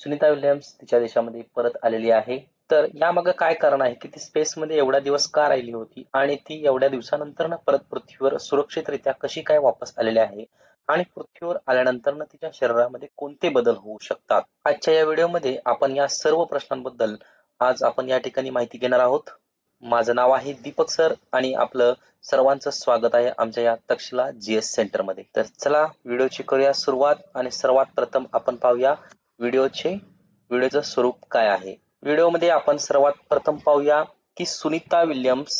Sunita Williams तिच्या देशामध्ये परत आलेली आहे. तर यामागे काय कारण आहे की ती स्पेसमध्ये एवढ्या दिवस का राहिली होती आणि ती एवढ्या दिवसानंतर ना परत पृथ्वीवर सुरक्षितरित्या कशी काय वापस आलेली आहे आणि पृथ्वीवर आल्यानंतर तिच्या शरीरामध्ये कोणते बदल होऊ शकतात? आजच्या या व्हिडिओमध्ये आपण या सर्व प्रश्नांबद्दल आज आपण या ठिकाणी माहिती घेणार आहोत. माझं नाव आहे दीपक सर आणि आपलं सर्वांचं स्वागत आहे आमच्या या तक्षशिला जीएस सेंटरमध्ये. तर चला व्हिडिओची करूया सुरुवात आणि सर्वात प्रथम आपण पाहूया व्हिडिओचे व्हिडिओचं स्वरूप काय आहे? व्हिडिओमध्ये आपण सर्वात प्रथम पाहूया की सुनीता विल्यम्स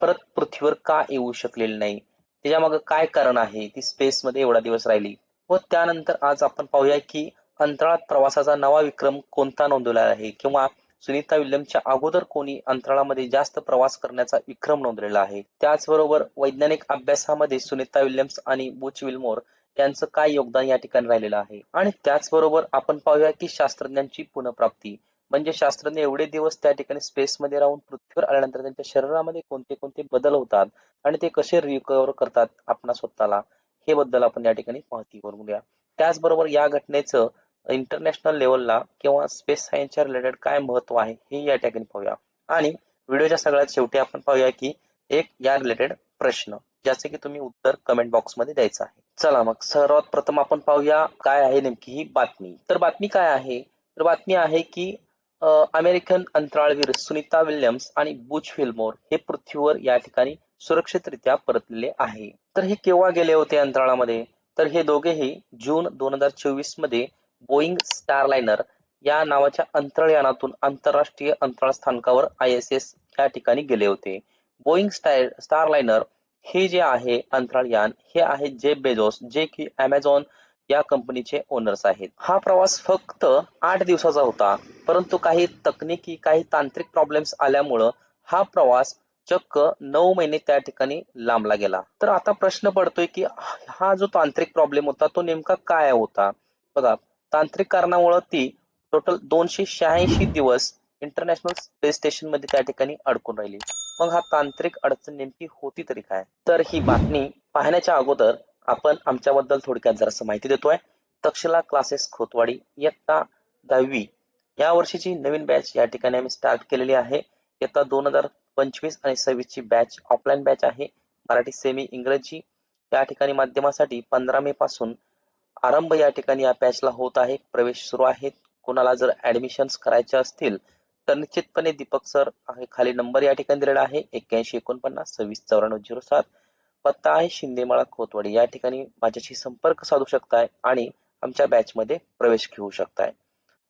परत पृथ्वीवर का येऊ शकलेली नाही? त्याच्या त्याच्यामागे काय कारण आहे? ती स्पेसमध्ये एवढा दिवस राहिली. व त्यानंतर आज आपण पाहूया की अंतराळात प्रवासाचा नवा विक्रम कोणता नोंदवला आहे? किंवा सुनीता विल्यमच्या अगोदर कोणी अंतराळामध्ये जास्त प्रवास करण्याचा विक्रम नोंदलेला आहे? त्याचबरोबर वैज्ञानिक अभ्यासामध्ये सुनीता विल्यम्स आणि बुच विल्मोर यांचं काय योगदान या ठिकाणी राहिलेलं आहे? आणि त्याचबरोबर आपण पाहूया की शास्त्रज्ञांची पुनर्प्राप्ती. म्हणजे शास्त्रज्ञ एवढे दिवस त्या ठिकाणी स्पेसमध्ये राहून पृथ्वीवर आल्यानंतर त्यांच्या शरीरामध्ये कोणते कोणते बदल होतात आणि ते कसे रिकवर करतात आपणा स्वतःला? हे बद्दल आपण या ठिकाणी माहिती करून घ्या. त्याचबरोबर या घटनेचं इंटरनॅशनल लेवलला किंवा स्पेस सायन्सच्या रिलेटेड काय महत्त्व आहे हे या ठिकाणी पाहूया. आणि व्हिडिओच्या सगळ्यात शेवटी आपण पाहूया की एक या रिलेटेड प्रश्न. ज्याचे की तुम्ही उत्तर कमेंट बॉक्समध्ये द्यायचं आहे. चला मग सर्वात प्रथम आपण पाहूया काय आहे नेमकी ही बातमी. तर बातमी काय आहे? तर बातमी आहे की अमेरिकन अंतराळवीर सुनीता विल्यम्स आणि बुच फिल्मोर हे पृथ्वीवर या ठिकाणी सुरक्षितरित्या परतलेले आहे. तर हे केव्हा गेले होते अंतराळामध्ये? तर हे दोघेही जून दोन हजार चोवीसमध्ये बोईंग स्टारलायनर या नावाच्या अंतराळयानातून आंतरराष्ट्रीय अंतराळ स्थानकावर आय एस एस या ठिकाणी गेले होते. बोईंग स्टार स्टारलायनर हे जे आहे अंतराळयान हे आहे जे बेजोस जे की अमेझॉन या कंपनीचे ओनर्स आहेत. हा प्रवास फक्त आठ दिवसाचा होता परंतु काही तकनिकी काही तांत्रिक प्रॉब्लेम्स आल्यामुळं हा प्रवास चक्क नऊ महिने त्या ठिकाणी लांबला गेला. तर आता प्रश्न पडतोय की हा जो तांत्रिक प्रॉब्लेम होता तो नेमका काय होता? बघा तांत्रिक कारणामुळे ती टोटल दोनशे शहाऐंशी दिवस इंटरनॅशनल स्पेस स्टेशनमध्ये त्या ठिकाणी अडकून राहिली. मग हा तांत्रिक अडचण नेमकी होती तरी काय? तर ही बातमी पाहण्याच्या अगोदर आपण आमच्याबद्दल थोडक्यात जरासं माहिती देतोय. तक्षला क्लासेस खोतवाडी इयत्ता दहावी. या वर्षीची नवीन बॅच या ठिकाणी आम्ही स्टार्ट केलेली आहे. इयत्ता दोन हजार पंचवीस आणि सव्वीस ची बॅच ऑफलाईन बॅच आहे. मराठी सेमी इंग्रजी या ठिकाणी माध्यमासाठी पंधरा मे पासून आरंभ या ठिकाणी या बॅचला होत आहे. प्रवेश सुरू आहेत. कोणाला जर ऍडमिशन्स करायचे असतील तर निश्चितपणे दीपक सर आहे. खाली नंबर या ठिकाणी दिलेला आहे. एक्क्याऐंशी एकोणपन्नास सव्वीस चौऱ्याण्णव झिरो सात. पत्ता आहे शिंदेमाळा खोतवाडी. या ठिकाणी माझ्याशी संपर्क साधू शकताय आणि आमच्या बॅचमध्ये प्रवेश घेऊ शकताय.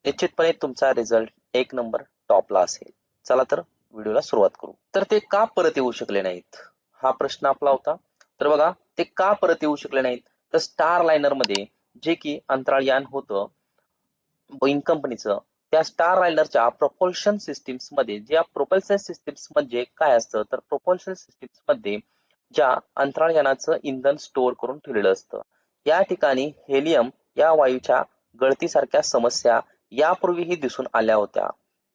निश्चितपणे तुमचा रिझल्ट एक नंबर टॉपला असेल. चला तर व्हिडिओला सुरुवात करू. तर ते का परत येऊ शकले नाहीत? हा प्रश्न आपला होता. तर बघा ते का परत येऊ शकले नाहीत? तर स्टार लायनरमध्ये जे की अंतराळयान होतं बोईंग कंपनीचं त्या स्टार रायडरच्या प्रोपल्शन सिस्टीम्समध्ये ज्या प्रोपल्शन सिस्टीम्स म्हणजे काय असतं तर प्रोपल्शन सिस्टीम्समध्ये ज्या अंतराळयानाचं इंधन स्टोअर करून ठेवलेलं असतं. या ठिकाणी हेलियम या वायूच्या गळतीसारख्या समस्या यापूर्वीही दिसून आल्या होत्या.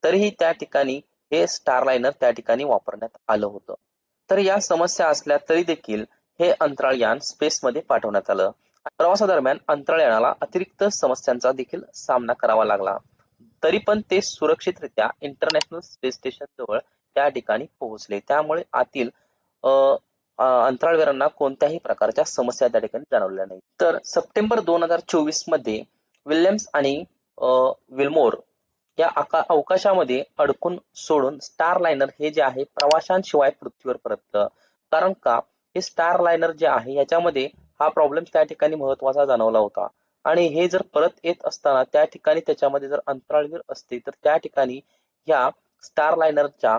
तरीही त्या ठिकाणी हे स्टारलायनर त्या ठिकाणी वापरण्यात आलं होतं. तर या समस्या असल्या तरी देखील हे अंतराळयान स्पेसमध्ये पाठवण्यात आलं. प्रवासादरम्यान अंतराळयानाला अतिरिक्त समस्यांचा देखील सामना करावा लागला. तरी पण ते सुरक्षितरित्या इंटरनॅशनल स्पेस स्टेशन जवळ त्या ठिकाणी पोहोचले. त्यामुळे आतील अंतराळवीरांना कोणत्याही प्रकारच्या समस्या त्या ठिकाणी जाणवल्या नाही तर सप्टेंबर दोन हजार चोवीसमध्ये विल्यम्स आणि विल्मोर या अवकाशामध्ये अडकून सोडून स्टार लायनर हे जे आहे प्रवाशांशिवाय पृथ्वीवर परतलं. कारण का? हे स्टार लायनर जे आहे याच्यामध्ये हा प्रॉब्लेम त्या ठिकाणी महत्त्वाचा जाणवला होता. आणि हे जर परत येत असताना त्या ठिकाणी त्याच्यामध्ये जर अंतराळवीर असते तर त्या ठिकाणी ह्या स्टार लायनरच्या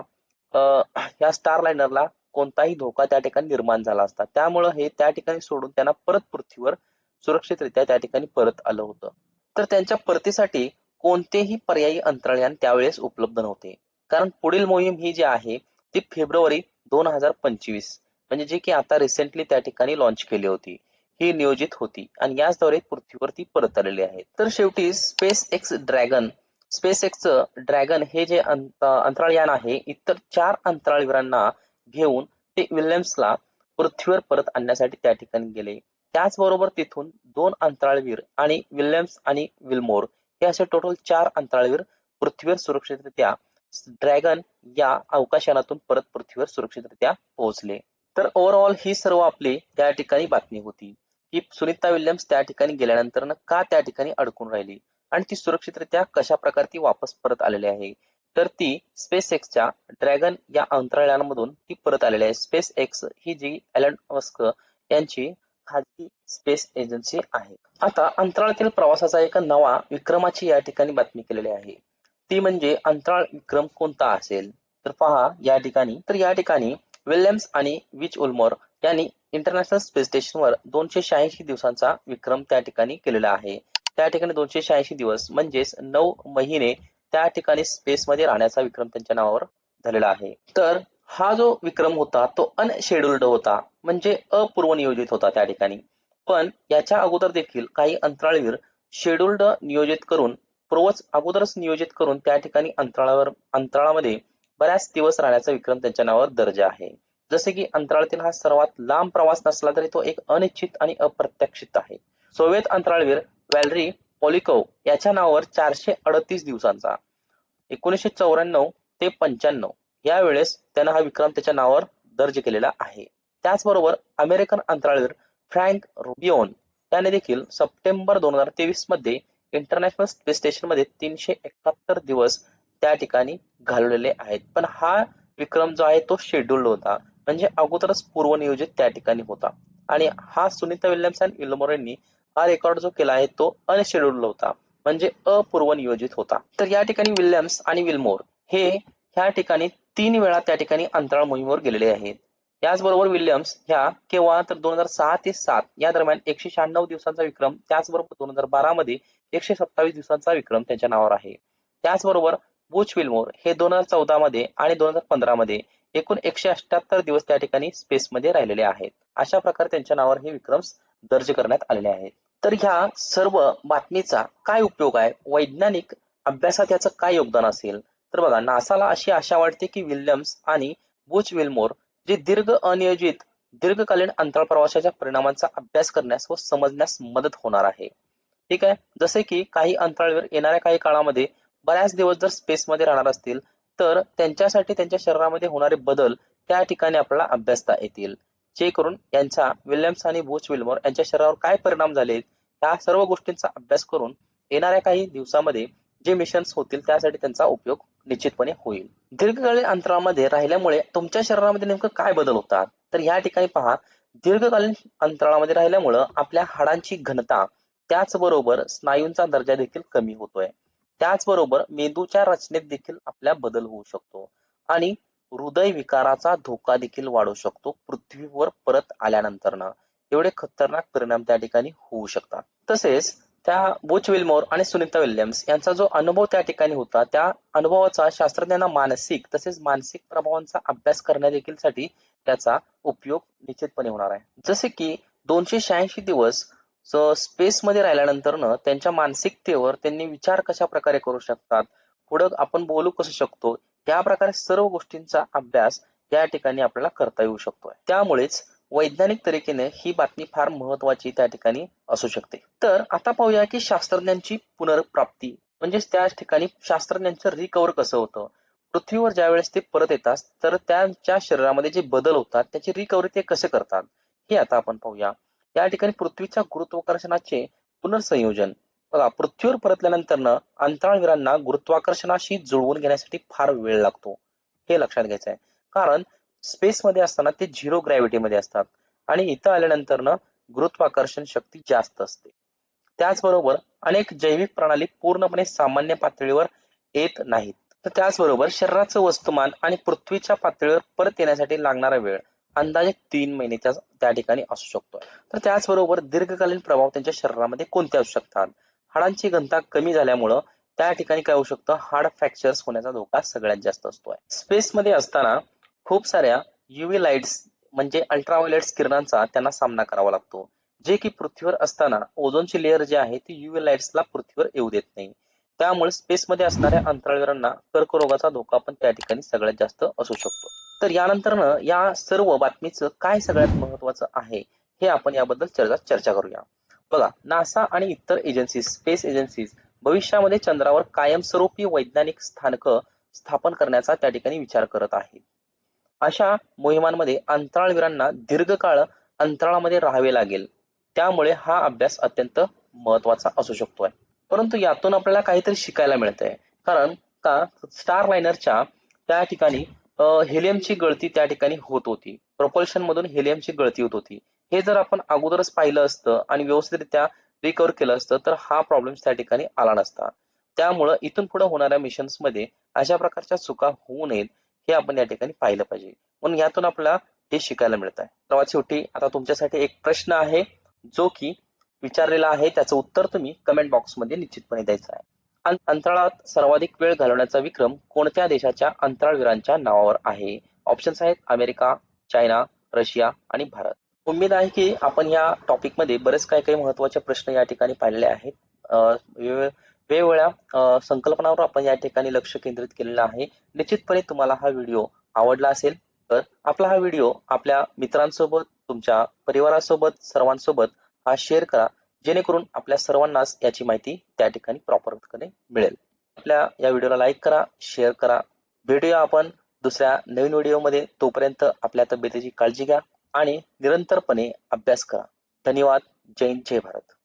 ह्या स्टार लायनरला कोणताही धोका त्या ठिकाणी निर्माण झाला असता. त्यामुळं हे त्या ठिकाणी सोडून त्यांना परत पृथ्वीवर सुरक्षितरित्या त्या ठिकाणी परत आलं होतं. तर त्यांच्या परतीसाठी कोणतेही पर्यायी अंतराळयान त्यावेळेस उपलब्ध नव्हते. कारण पुढील मोहीम ही जी आहे ती फेब्रुवारी दोन हजार पंचवीस म्हणजे जे की आता रिसेंटली त्या ठिकाणी लॉन्च केली होती. ही नियोजित होती. आणि याचद्वारे पृथ्वीवरती परत आलेली आहे तर शेवटी स्पेस एक्स ड्रॅगन स्पेस एक्सचं ड्रॅगन हे जे अंतराळयान आहे इतर चार अंतराळवीरांना घेऊन ते विल्यम्सला पृथ्वीवर परत आणण्यासाठी त्या ठिकाणी गेले. त्याचबरोबर तिथून दोन अंतराळवीर आणि विल्यम्स आणि विल्मोर हे असे टोटल चार अंतराळवीर पृथ्वीवर सुरक्षितरित्या ड्रॅगन या अवकाशयानातून परत पृथ्वीवर सुरक्षितरित्या पोहोचले. तर ओव्हरऑल ही सर्व आपली त्या ठिकाणी बातमी होती. की सुनीता विल्यम्स त्या ठिकाणी गेल्यानंतर का त्या ठिकाणी अडकून राहिली? आणि ती सुरक्षितरित्या कशा प्रकारे ती वापस परत आलेली आहे? तर ती स्पेस एक्सच्या ड्रॅगन या अंतराळयानामधून ती परत आलेली आहे. स्पेस एक्स ही जी एलन मस्क यांची खाजगी स्पेस एजन्सी आहे. आता अंतराळातील प्रवासाचा एक नवा विक्रमाची या ठिकाणी बातमी केलेली आहे. ती म्हणजे अंतराळ विक्रम कोणता असेल? तर पहा या ठिकाणी. तर या ठिकाणी विल्यम्स आणि विच उल्मोर यांनी इंटरनॅशनल स्पेस स्टेशनवर दोनशे शहाऐंशी दिवसांचा विक्रम त्या ठिकाणी केलेला आहे. त्या ठिकाणी दोनशे शहाऐंशी दिवस म्हणजेच नऊ महिने त्या ठिकाणी स्पेसमध्ये राहण्याचा विक्रम त्यांच्या नावावर झालेला आहे. तर हा जो विक्रम होता तो अनशेड्युल्ड होता म्हणजे अपूर्वनियोजित होता त्या ठिकाणी. पण याच्या अगोदर देखील काही अंतराळवीर शेड्युल्ड नियोजित करून पूर्वच अगोदरच नियोजित करून त्या ठिकाणी अंतराळावर अंतराळामध्ये बऱ्याच दिवस राहण्याचा विक्रम त्यांच्या नावावर दर्जा आहे. जसे की अंतराळातील हा सर्वात लांब प्रवास नसला तरी तो एक अनिश्चित आणि अप्रत्याशित आहे. सोवियत अंतराळवीर वॅलरी पॉलिकोव याच्या नावावर चारशे अडतीस दिवसांचा. एकोणीसशे चौऱ्याण्णव ते पंच्याण्णव या वेळेस त्यानं हा विक्रम त्याच्या नावावर दर्ज केलेला आहे. त्याचबरोबर अमेरिकन अंतराळवीर फ्रँक रुबिओन याने देखील सप्टेंबर दोन हजार तेवीसमध्ये इंटरनॅशनल स्पेस स्टेशनमध्ये तीनशे एकाहत्तर दिवस त्या ठिकाणी घालवलेले आहेत. पण हा विक्रम जो आहे तो शेड्युल्ड होता. म्हणजे अगोदरच पूर्वनियोजित त्या ठिकाणी होता. आणि हा सुनीता विल्यम्स अँड विल्मोर यांनी हा रेकॉर्ड जो केला आहे तो अनशेड्युल्ड होता. म्हणजे अपूर्वनियोजित होता. तर या ठिकाणी विल्यम्स आणि विल्मोर हे ह्या ठिकाणी तीन वेळा त्या ठिकाणी अंतराळ मोहिमेवर गेलेले आहेत. याचबरोबर विल्यम्स ह्या केव्हा तर दोन हजार सहा ते सात या दरम्यान एकशे शहाण्णव दिवसांचा विक्रम त्याचबरोबर दोन हजार बारा मध्ये एकशे सत्तावीस दिवसांचा विक्रम त्यांच्या नावावर आहे. त्याचबरोबर बुच विल्मोर हे दोन हजार चौदा मध्ये आणि दोन हजार पंधरा मध्ये एकूण एकशे अठ्याहत्तर दिवस त्या ठिकाणी स्पेसमध्ये राहिलेले आहेत. अशा प्रकारे त्यांच्या नावावर हे विक्रम दर्ज करण्यात आलेले आहेत. तर ह्या सर्व बातमीचा काय उपयोग आहे? वैज्ञानिक अभ्यासात याचं काय योगदान असेल? तर बघा नासाला अशी आशा वाटते की विल्यम्स आणि बुच विल्मोर जे दीर्घ अनियोजित दीर्घकालीन अंतराळ प्रवासाच्या परिणामांचा अभ्यास करण्यास व समजण्यास मदत होणार आहे. ठीक आहे? जसे की काही अंतराळवीर येणाऱ्या काही काळामध्ये बऱ्याच दिवस जर स्पेसमध्ये राहणार असतील तर त्यांच्यासाठी त्यांच्या शरीरामध्ये होणारे बदल त्या ठिकाणी आपल्याला अभ्यासता येतील. जे करून यांचा विल्यम्स आणि बोच विल्मोर यांच्या शरीरावर काय परिणाम झाले या सर्व गोष्टींचा अभ्यास करून येणाऱ्या काही दिवसामध्ये जे मिशन्स होतील त्यासाठी त्यांचा उपयोग निश्चितपणे होईल. दीर्घकालीन अंतराळामध्ये राहिल्यामुळे तुमच्या शरीरामध्ये नेमकं काय बदल होतात? तर या ठिकाणी पहा. दीर्घकालीन अंतराळामध्ये राहिल्यामुळं आपल्या हाडांची घनता त्याचबरोबर स्नायूंचा दर्जा देखील कमी होतोय. त्याचबरोबर मेंदूच्या रचनेत देखील आपल्या बदल होऊ शकतो आणि हृदय विकाराचा धोका देखील वाढू शकतो पृथ्वीवर परत आल्यानंतर एवढे खतरनाक परिणाम त्या ठिकाणी होऊ शकतात. तसेच त्या बोच विल्मोर आणि सुनीता विल्यम्स यांचा जो अनुभव त्या ठिकाणी होता त्या अनुभवाचा शास्त्रज्ञांना मानसिक तसेच मानसिक प्रभावांचा अभ्यास करण्या देखील साठी त्याचा उपयोग निश्चितपणे होणार आहे. जसे की दोनशे शहाऐंशी दिवस स्पेस मध्ये राहिल्यानंतर ना त्यांच्या मानसिकतेवर त्यांनी विचार कशा प्रकारे करू शकतात? पुढं आपण बोलू कसं शकतो? या प्रकारे सर्व गोष्टींचा अभ्यास या ठिकाणी आपल्याला करता येऊ शकतो त्यामुळेच वैज्ञानिक तरीकेने ही बातमी फार महत्वाची त्या ठिकाणी असू शकते. तर आता पाहूया की शास्त्रज्ञांची पुनर्प्राप्ती म्हणजेच त्या ठिकाणी शास्त्रज्ञांचं रिकवर कसं होतं? पृथ्वीवर ज्या वेळेस ते परत येतात तर त्यांच्या शरीरामध्ये जे बदल होतात त्याची रिकव्हरी ते कसे करतात? हे आता आपण पाहूया. या ठिकाणी पृथ्वीच्या गुरुत्वाकर्षणाचे पुनर्संयोजन. बघा पृथ्वीवर परतल्यानंतर अंतराळवीरांना गुरुत्वाकर्षणाशी जुळवून घेण्यासाठी फार वेळ लागतो. हे लक्षात घ्यायचं आहे कारण स्पेसमध्ये असताना ते झिरो ग्रॅव्हिटीमध्ये असतात आणि इथं आल्यानंतर गुरुत्वाकर्षण शक्ती जास्त असते. त्याचबरोबर अनेक जैविक प्रणाली पूर्णपणे सामान्य पातळीवर येत नाहीत. तर त्याचबरोबर शरीराचं वस्तुमान आणि पृथ्वीच्या पातळीवर परत येण्यासाठी लागणारा वेळ अंदाजे तीन महिन्याच्या त्या ठिकाणी असू शकतो तर त्याचबरोबर दीर्घकालीन प्रभाव त्यांच्या शरीरामध्ये कोणते असू शकतात? हाडांची घनता कमी झाल्यामुळं त्या ठिकाणी काय होऊ शकतं? हार्ड फ्रॅक्चर्स होण्याचा धोका सगळ्यात जास्त असतो स्पेसमध्ये असताना खूप साऱ्या युव्ही लाईट्स म्हणजे अल्ट्राव्हायलेट्स किरणांचा त्यांना सामना करावा लागतो. जे की पृथ्वीवर असताना ओझोनची लेअर जी आहे ती युव्ही लाईट्सला पृथ्वीवर येऊ देत नाही. त्यामुळे स्पेसमध्ये असणाऱ्या अंतराळवीरांना कर्करोगाचा धोका पण त्या ठिकाणी सगळ्यात जास्त असू शकतो. तर यानंतर या सर्व बातमीचं काय सगळ्यात महत्वाचं आहे हे आपण याबद्दल चर्चा चर्चा करूया. बघा नासा आणि इतर एजन्सीज स्पेस एजन्सीज भविष्यामध्ये चंद्रावर कायमस्वरूपी वैज्ञानिक स्थानक स्थापन करण्याचा त्या ठिकाणी विचार करत आहे अशा मोहिमांमध्ये अंतराळवीरांना दीर्घकाळ अंतराळामध्ये राहावे लागेल. त्यामुळे हा अभ्यास अत्यंत महत्त्वाचा असू शकतोय. परंतु यातून आपल्याला काहीतरी शिकायला मिळतंय. कारण का स्टार लायनरच्या त्या ठिकाणी हेलियमची गळती त्या ठिकाणी होत होती. प्रपोल्शन मधून हेलियमची गळती होत होती. हे जर आपण अगोदरच पाहिलं असतं आणि व्यवस्थितरित्या रिकव्हर केलं असतं तर हा प्रॉब्लेम त्या ठिकाणी आला नसता. त्यामुळं इथून पुढे होणाऱ्या मिशन्समध्ये अशा प्रकारच्या चुका होऊ नयेत हे आपण या ठिकाणी पाहिलं पाहिजे. म्हणून यातून आपल्याला हे शिकायला मिळत आहे सर्वात शेवटी आता तुमच्यासाठी एक प्रश्न आहे जो की विचारलेला आहे त्याचं उत्तर तुम्ही कमेंट बॉक्समध्ये निश्चितपणे द्यायचं आहे. अंतराळात सर्वाधिक वेळ घालवण्याचा विक्रम कोणत्या देशाच्या अंतराळवीरांच्या नावावर आहे? ऑप्शन्स आहेत अमेरिका चायना रशिया आणि भारत. उम्मीद आहे की आपण या टॉपिकमध्ये बरेच काही काही महत्त्वाचे प्रश्न या ठिकाणी पाहिलेले आहेत. वेगवेगळ्या संकल्पनावर आपण या ठिकाणी लक्ष केंद्रित केलेलं आहे. निश्चितपणे तुम्हाला हा व्हिडिओ आवडला असेल तर आपला हा व्हिडिओ आपल्या मित्रांसोबत तुमच्या परिवारासोबत सर्वांसोबत हा शेअर करा जेणेकरून आपल्या सर्वांनाच याची माहिती त्या ठिकाणी प्रॉपरपणे मिळेल. आपल्या या व्हिडिओला लाईक करा शेअर करा. भेटूया आपण दुसऱ्या नवीन व्हिडिओमध्ये तोपर्यंत आपल्या तब्येतीची काळजी घ्या आणि निरंतरपणे अभ्यास करा. धन्यवाद. जय हिंद जय भारत.